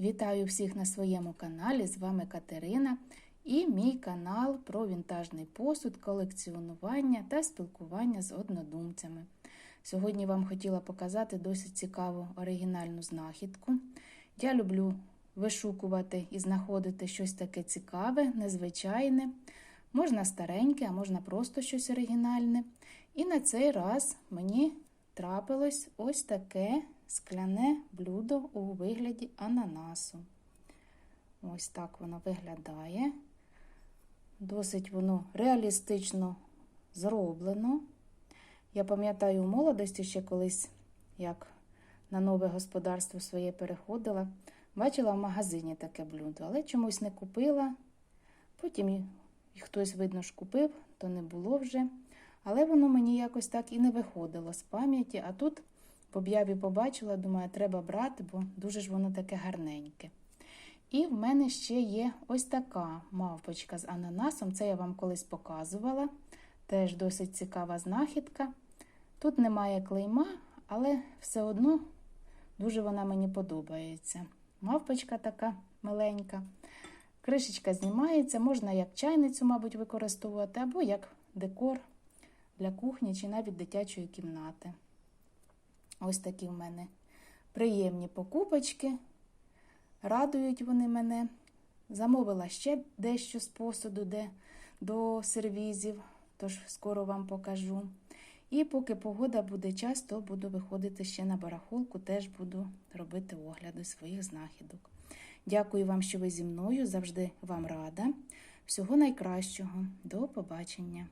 Вітаю всіх на своєму каналі. З вами Катерина і мій канал про вінтажний посуд, колекціонування та спілкування з однодумцями. Сьогодні вам хотіла показати досить цікаву оригінальну знахідку. Я люблю вишукувати і знаходити щось таке цікаве, незвичайне. Можна стареньке, а можна просто щось оригінальне. І на цей раз мені трапилось ось таке скляне блюдо у вигляді ананасу. Ось так воно виглядає. Досить воно реалістично зроблено. Я пам'ятаю у молодості ще колись, як на нове господарство своє переходила, бачила в магазині таке блюдо, але чомусь не купила. Потім хтось, видно, ж купив, то не було вже. Але воно мені якось так і не виходило з пам'яті. А тут в об'яві побачила, думаю, треба брати, бо дуже ж воно таке гарненьке. І в мене ще є ось така мавпочка з ананасом. Це я вам колись показувала. Теж досить цікава знахідка. Тут немає клейма, але все одно дуже вона мені подобається. Мавпочка така маленька. Кришечка знімається, можна як чайницю, мабуть, використовувати, або як декор для кухні чи навіть дитячої кімнати. Ось такі в мене приємні покупочки. Радують вони мене. Замовила ще дещо з посуду, де до сервізів, тож скоро вам покажу. І поки погода буде час, то буду виходити ще на барахолку, теж буду робити огляди своїх знахідок. Дякую вам, що ви зі мною. Завжди вам рада. Всього найкращого. До побачення!